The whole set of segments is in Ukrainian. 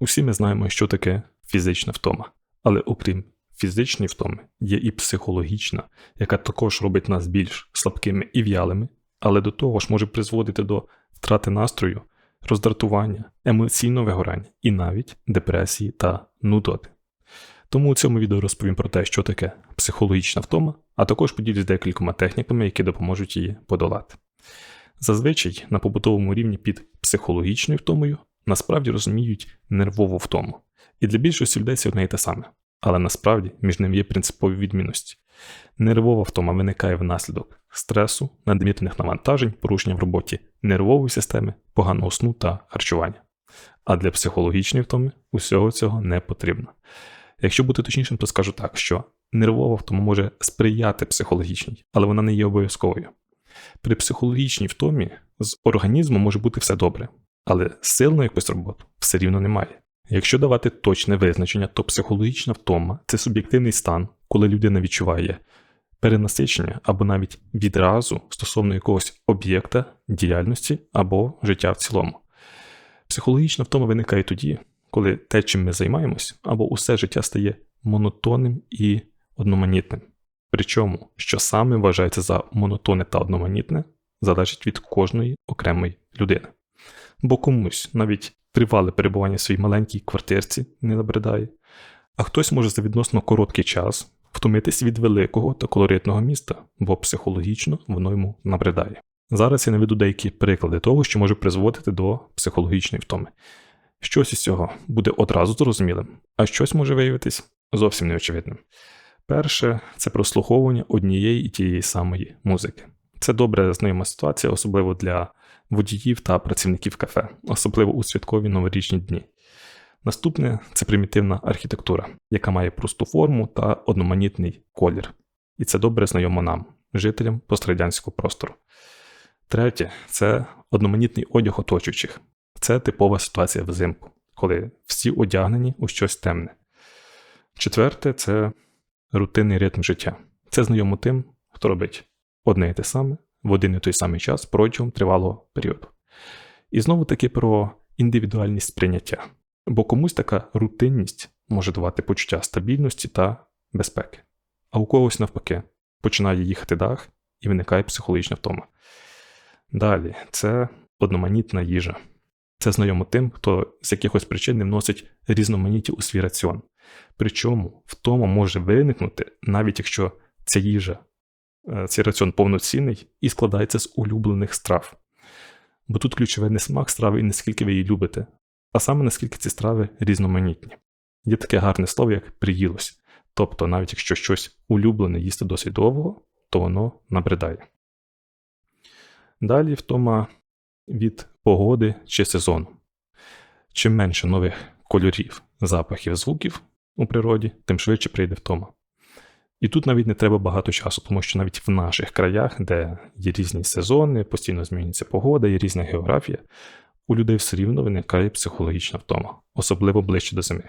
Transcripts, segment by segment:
Усі ми знаємо, що таке фізична втома, але окрім фізичної втоми, є і психологічна, яка також робить нас більш слабкими і в'ялими, але до того ж може призводити до втрати настрою, роздратування, емоційного вигорання і навіть депресії та нудоти. Тому у цьому відео розповім про те, що таке психологічна втома, а також поділюсь декількома техніками, які допоможуть її подолати. Зазвичай на побутовому рівні під психологічною втомою насправді розуміють нервову втому. І для більшості людей це одне і те саме. Але насправді між ними є принципові відмінності. Нервова втома виникає внаслідок стресу, надмірних навантажень, порушення в роботі нервової системи, поганого сну та харчування. А для психологічної втоми усього цього не потрібно. Якщо бути точнішим, то скажу так, що нервова втома може сприяти психологічній, але вона не є обов'язковою. При психологічній втомі з організмом може бути все добре, але сил на якусь роботу все рівно немає. Якщо давати точне визначення, то психологічна втома це суб'єктивний стан, коли людина відчуває перенасичення або навіть відразу стосовно якогось об'єкта, діяльності або життя в цілому. Психологічна втома виникає тоді, коли те, чим ми займаємось, або усе життя стає монотонним і одноманітним. Причому, що саме вважається за монотонне та одноманітне, залежить від кожної окремої людини. Бо комусь навіть тривале перебування в своїй маленькій квартирці не набридає, а хтось може за відносно короткий час втомитись від великого та колоритного міста, бо психологічно воно йому набридає. Зараз я наведу деякі приклади того, що може призводити до психологічної втоми. Щось із цього буде одразу зрозумілим, а щось може виявитись зовсім неочевидним. Перше це прослуховування однієї і тієї самої музики. Це добре знайома ситуація, особливо для водіїв та працівників кафе, особливо у святкові новорічні дні. Наступне це примітивна архітектура, яка має просту форму та одноманітний колір. І це добре знайомо нам, жителям пострадянського простору. Третє це одноманітний одяг оточуючих. Це типова ситуація взимку, коли всі одягнені у щось темне. Четверте це рутинний ритм життя. Це знайомо тим, хто робить одне і те саме в один і той самий час протягом тривалого періоду. І знову таки про індивідуальність сприйняття. Бо комусь така рутинність може давати почуття стабільності та безпеки, а у когось, навпаки, починає їхати дах і виникає психологічна втома. Далі, це одноманітна їжа. Це знайомо тим, хто з якихось причин не вносить різноманіття у свій раціон. Причому втома може виникнути, навіть якщо ця їжа, цей раціон повноцінний і складається з улюблених страв. Бо тут ключове не смак страви і наскільки ви її любите, а саме наскільки ці страви різноманітні. Є таке гарне слово, як приїлось. Тобто, навіть якщо щось улюблене їсти досить довго, то воно набридає. Далі втома від погоди чи сезону. Чим менше нових кольорів, запахів, звуків у природі, тим швидше прийде втома. І тут навіть не треба багато часу, тому що навіть в наших краях, де є різні сезони, постійно змінюється погода, є різна географія, у людей все рівно виникає психологічна втома, особливо ближче до зими.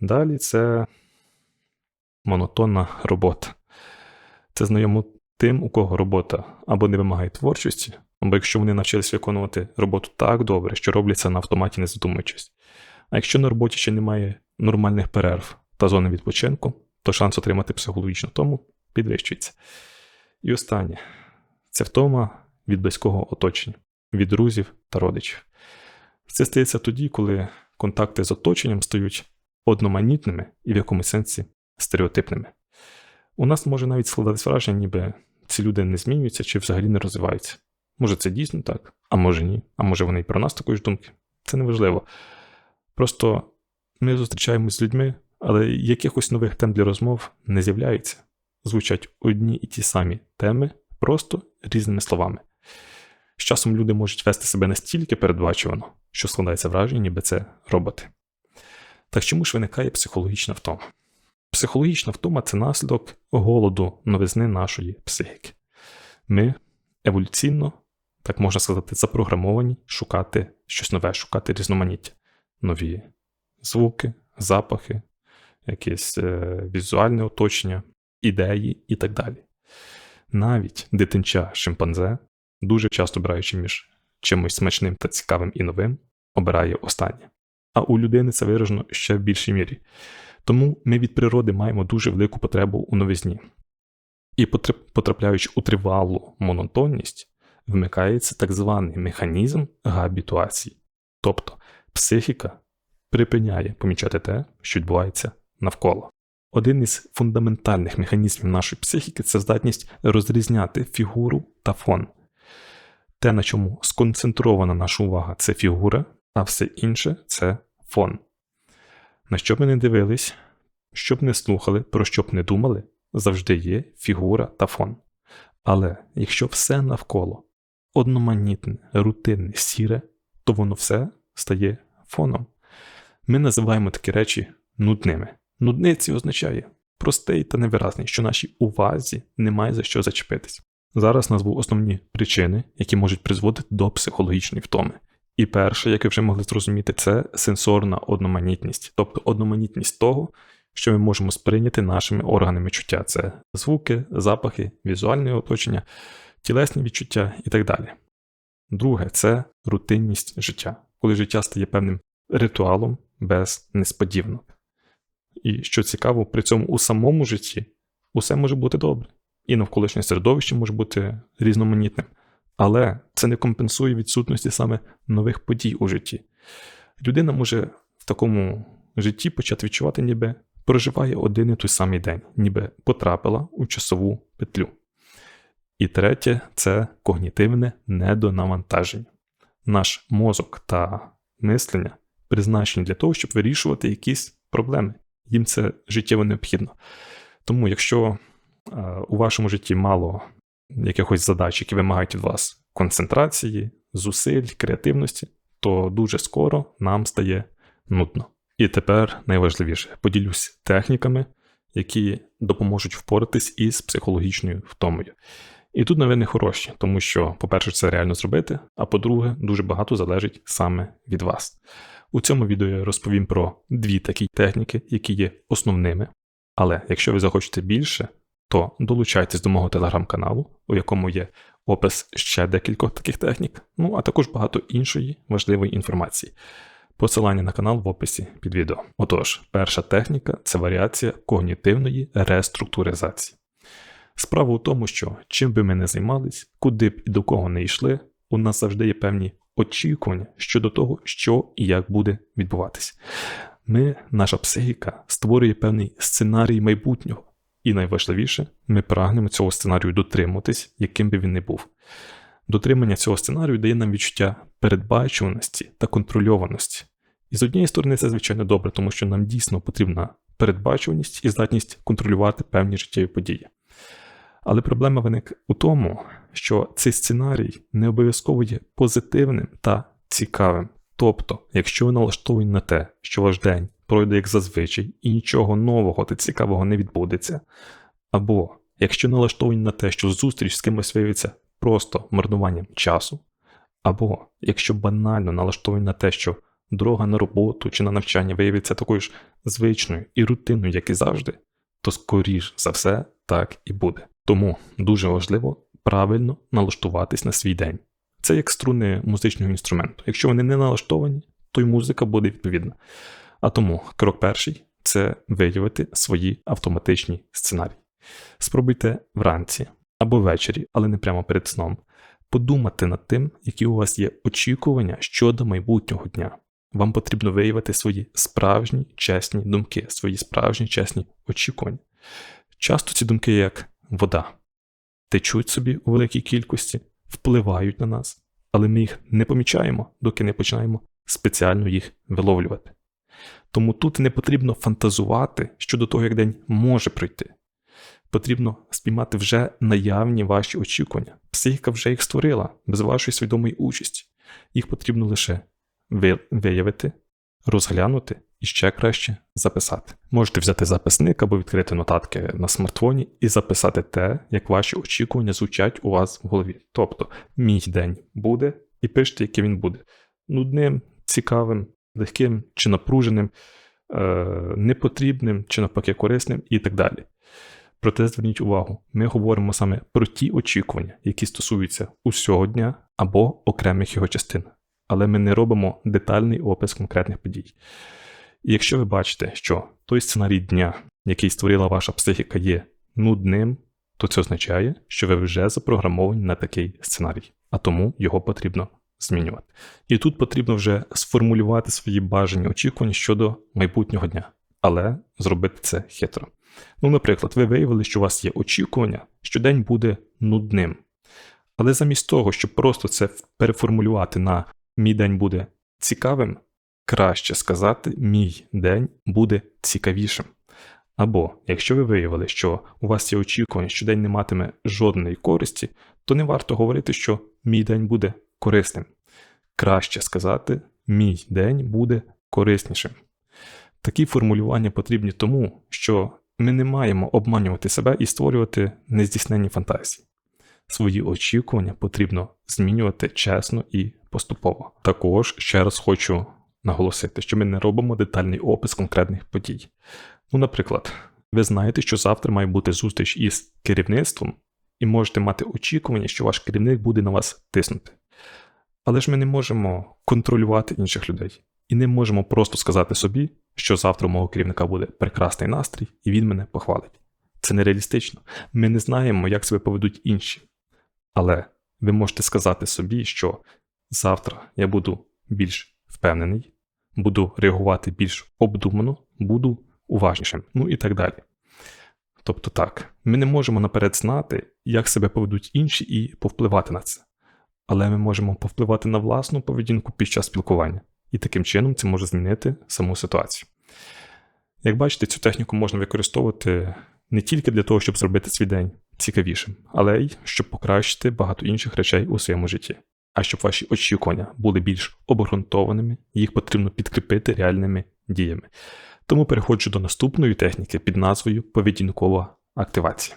Далі це монотонна робота. Це знайомо тим, у кого робота або не вимагає творчості, або якщо вони навчились виконувати роботу так добре, що роблять це на автоматі, не задумуючись. А якщо на роботі ще немає нормальних перерв та зони відпочинку, то шанс отримати психологічну втому підвищується. І останнє це втома від близького оточення, від друзів та родичів. Це стається тоді, коли контакти з оточенням стають одноманітними і в якомусь сенсі стереотипними. У нас може навіть складатись враження, ніби ці люди не змінюються чи взагалі не розвиваються. Може, це дійсно так, а може ні, а може вони і про нас такої ж думки. Це неважливо. Просто ми зустрічаємось з людьми, але якихось нових тем для розмов не з'являється. Звучать одні і ті самі теми, просто різними словами. З часом люди можуть вести себе настільки передбачувано, що складається враження, ніби це роботи. Так чому ж виникає психологічна втома? Психологічна втома це наслідок голоду новизни нашої психіки. Ми еволюційно, так можна сказати, запрограмовані шукати щось нове, шукати різноманіття, нові звуки, запахи, якесь е, візуальне оточення, ідеї і так далі. Навіть дитинча шимпанзе, дуже часто обираючи між чимось смачним та цікавим і новим, обирає останнє. а у людини це виражено ще в більшій мірі. Тому ми від природи маємо дуже велику потребу у новизні. І потрапляючи у тривалу монотонність, вмикається так званий механізм габітуації. Тобто психіка припиняє помічати те, що відбувається навколо. Один із фундаментальних механізмів нашої психіки це здатність розрізняти фігуру та фон. Те, на чому сконцентрована наша увага, це фігура, а все інше це фон. На що б ми не дивились, що б не слухали, про що б не думали, завжди є фігура та фон. Але якщо все навколо одноманітне, рутинне, сіре, то воно все стає фоном. Ми називаємо такі речі нудними. Нудниці означає простий та невиразний, що нашій увазі немає за що зачепитись. Зараз назву основні причини, які можуть призводити до психологічної втоми. І перше, як ви вже могли зрозуміти, це сенсорна одноманітність, тобто одноманітність того, що ми можемо сприйняти нашими органами чуття: це звуки, запахи, візуальне оточення, тілесні відчуття і так далі. Друге це рутинність життя, коли життя стає певним ритуалом без несподіванок. І що цікаво, при цьому у самому житті усе може бути добре, і навколишнє середовище може бути різноманітним. Але це не компенсує відсутності саме нових подій у житті. Людина може в такому житті почати відчувати, ніби проживає один і той самий день, ніби потрапила у часову петлю. І третє це когнітивне недонавантаження. Наш мозок та мислення призначені для того, щоб вирішувати якісь проблеми. Їм це життєво необхідно. Тому, якщо е, у вашому житті мало якихось задач, які вимагають від вас концентрації, зусиль, креативності, то дуже скоро нам стає нудно. І тепер найважливіше поділюсь техніками, які допоможуть впоратись із психологічною втомою. І тут новини хороші, тому що, по-перше, це реально зробити, а по-друге, дуже багато залежить саме від вас. У цьому відео я розповім про дві такі техніки, які є основними. Але якщо ви захочете більше, то долучайтесь до мого телеграм-каналу, у якому є опис ще декількох таких технік, ну а також багато іншої важливої інформації. Посилання на канал в описі під відео. Отож, перша техніка це варіація когнітивної реструктуризації. Справа у тому, що чим би ми не займались, куди б і до кого не йшли, у нас завжди є певні очікування щодо того, що і як буде відбуватись. Ми, наша психіка, створює певний сценарій майбутнього, і найважливіше, ми прагнемо цього сценарію дотримуватись, яким би він не був. Дотримання цього сценарію дає нам відчуття передбачуваності та контрольованості. І з однієї сторони, це звичайно добре, тому що нам дійсно потрібна передбачуваність і здатність контролювати певні життєві події. Але проблема виник у тому, що цей сценарій не обов'язково є позитивним та цікавим. Тобто, якщо ви налаштовані на те, що ваш день пройде як зазвичай і нічого нового та цікавого не відбудеться, або якщо налаштовані на те, що зустріч з кимось виявиться просто марнуванням часу, або якщо банально налаштовані на те, що дорога на роботу чи на навчання виявиться такою ж звичною і рутинною, як і завжди, то скоріш за все так і буде. Тому дуже важливо правильно налаштуватись на свій день. Це як струни музичного інструменту. Якщо вони не налаштовані, то й музика буде відповідна. А тому крок перший це виявити свої автоматичні сценарії. Спробуйте вранці або ввечері, але не прямо перед сном, подумати над тим, які у вас є очікування щодо майбутнього дня. Вам потрібно виявити свої справжні чесні думки, свої справжні чесні очікування. Часто ці думки як вода, течуть собі у великій кількості, впливають на нас, але ми їх не помічаємо, доки не починаємо спеціально їх виловлювати. Тому тут не потрібно фантазувати щодо того, як день може пройти. Потрібно спіймати вже наявні ваші очікування. Психіка вже їх створила без вашої свідомої участі. Їх потрібно лише виявити, розглянути і ще краще записати. Можете взяти записник або відкрити нотатки на смартфоні і записати те, як ваші очікування звучать у вас в голові. Тобто, мій день буде, і пишете, який він буде. Нудним, цікавим, легким чи напруженим, е, непотрібним чи навпаки корисним і так далі. Проте зверніть увагу, ми говоримо саме про ті очікування, які стосуються усього дня або окремих його частин. Але ми не робимо детальний опис конкретних подій. І якщо ви бачите, що той сценарій дня, який створила ваша психіка, є нудним, то це означає, що ви вже запрограмовані на такий сценарій, а тому його потрібно змінювати. І тут потрібно вже сформулювати свої бажання очікування щодо майбутнього дня, але зробити це хитро. Ну, наприклад, ви виявили, що у вас є очікування, що день буде нудним. Але замість того, щоб просто це переформулювати на мій день буде цікавим, краще сказати, мій день буде цікавішим. Або, якщо ви виявили, що у вас є очікування, що день не матиме жодної користі, то не варто говорити, що мій день буде корисним. Краще сказати, мій день буде кориснішим. Такі формулювання потрібні тому, що ми не маємо обманювати себе і створювати нездійсненні фантазії. Свої очікування потрібно змінювати чесно і поступово. Також ще раз хочу наголосити, що ми не робимо детальний опис конкретних подій. Ну, наприклад, ви знаєте, що завтра має бути зустріч із керівництвом, і можете мати очікування, що ваш керівник буде на вас тиснути. Але ж ми не можемо контролювати інших людей і не можемо просто сказати собі, що завтра у мого керівника буде прекрасний настрій, і він мене похвалить. Це нереалістично. Ми не знаємо, як себе поведуть інші. Але ви можете сказати собі, що завтра я буду більш впевнений, буду реагувати більш обдумано, буду уважнішим, ну і так далі. Тобто так, ми не можемо наперед знати, як себе поведуть інші і повпливати на це. Але ми можемо повпливати на власну поведінку під час спілкування, і таким чином це може змінити саму ситуацію. Як бачите, цю техніку можна використовувати не тільки для того, щоб зробити свій день цікавішим, але й щоб покращити багато інших речей у своєму житті. А щоб ваші очікування були більш обґрунтованими, їх потрібно підкріпити реальними діями. Тому переходжу до наступної техніки під назвою поведінкова активація.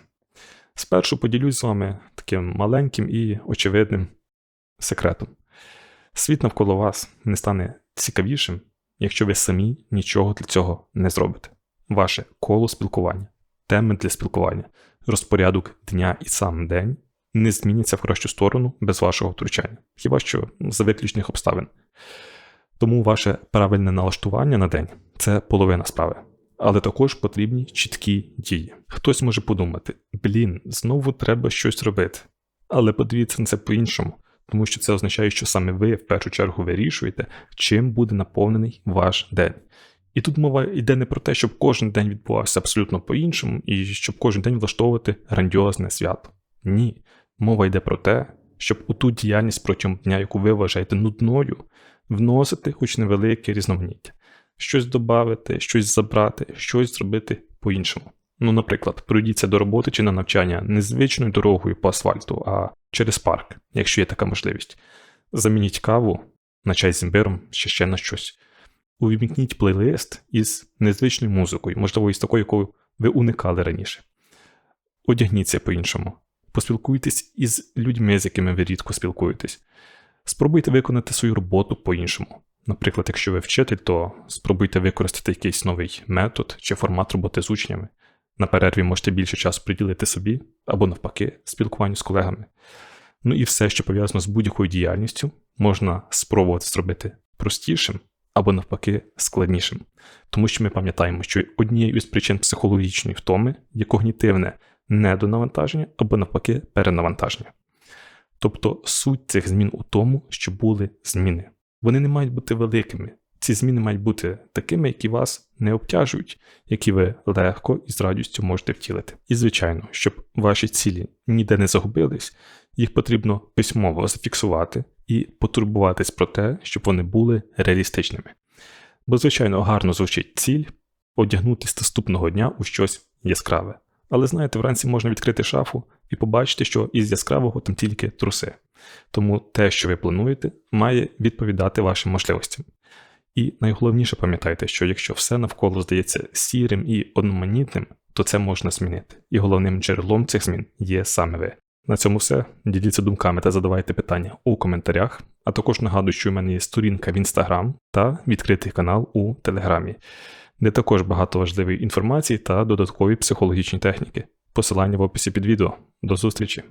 Спершу поділюсь з вами таким маленьким і очевидним секретом. Світ навколо вас не стане цікавішим, якщо ви самі нічого для цього не зробите. Ваше коло спілкування, теми для спілкування, розпорядок дня і сам день не зміняться в кращу сторону без вашого втручання, хіба що за виключних обставин. Тому ваше правильне налаштування на день це половина справи. Але також потрібні чіткі дії. Хтось може подумати: блін, знову треба щось робити. Але подивіться на це по-іншому, тому що це означає, що саме ви в першу чергу вирішуєте, чим буде наповнений ваш день. І тут мова йде не про те, щоб кожен день відбувався абсолютно по-іншому, і щоб кожен день влаштовувати грандіозне свято. Ні. Мова йде про те, щоб у ту діяльність протягом дня, яку ви вважаєте нудною, вносити хоч невелике різноманіття, щось додати, щось забрати, щось зробити по-іншому. Ну, наприклад, пройдіться до роботи чи на навчання не звичною дорогою по асфальту, а через парк, якщо є така можливість. Замініть каву на чай з імбиром чи ще на щось. Увімкніть плейлист із незвичною музикою, можливо, із такою, якою ви уникали раніше. Одягніться по-іншому. Поспілкуйтесь із людьми, з якими ви рідко спілкуєтесь. Спробуйте виконати свою роботу по-іншому. Наприклад, якщо ви вчитель, то спробуйте використати якийсь новий метод чи формат роботи з учнями. На перерві можете більше часу приділити собі або, навпаки, спілкуванню з колегами. Ну і все, що пов'язано з будь-якою діяльністю, можна спробувати зробити простішим або, навпаки, складнішим. Тому що ми пам'ятаємо, що однією з причин психологічної втоми є когнітивне недонавантаження або, навпаки, перенавантаження. Тобто суть цих змін у тому, що були зміни. Вони не мають бути великими. Ці зміни мають бути такими, які вас не обтяжують, які ви легко і з радістю можете втілити. І, звичайно, щоб ваші цілі ніде не загубились, їх потрібно письмово зафіксувати і потурбуватись про те, щоб вони були реалістичними. Бо, звичайно, гарно звучить ціль одягнутися наступного дня у щось яскраве. Але знаєте, вранці можна відкрити шафу і побачити, що із яскравого там тільки труси. Тому те, що ви плануєте, має відповідати вашим можливостям. І найголовніше пам'ятайте, що якщо все навколо здається сірим і одноманітним, то це можна змінити. І головним джерелом цих змін є саме ви. На цьому все. Діліться думками та задавайте питання у коментарях. А також нагадую, що у мене є сторінка в інстаграм та відкритий канал у Телеграмі де також багато важливої інформації та додаткові психологічні техніки. Посилання в описі під відео. До зустрічі!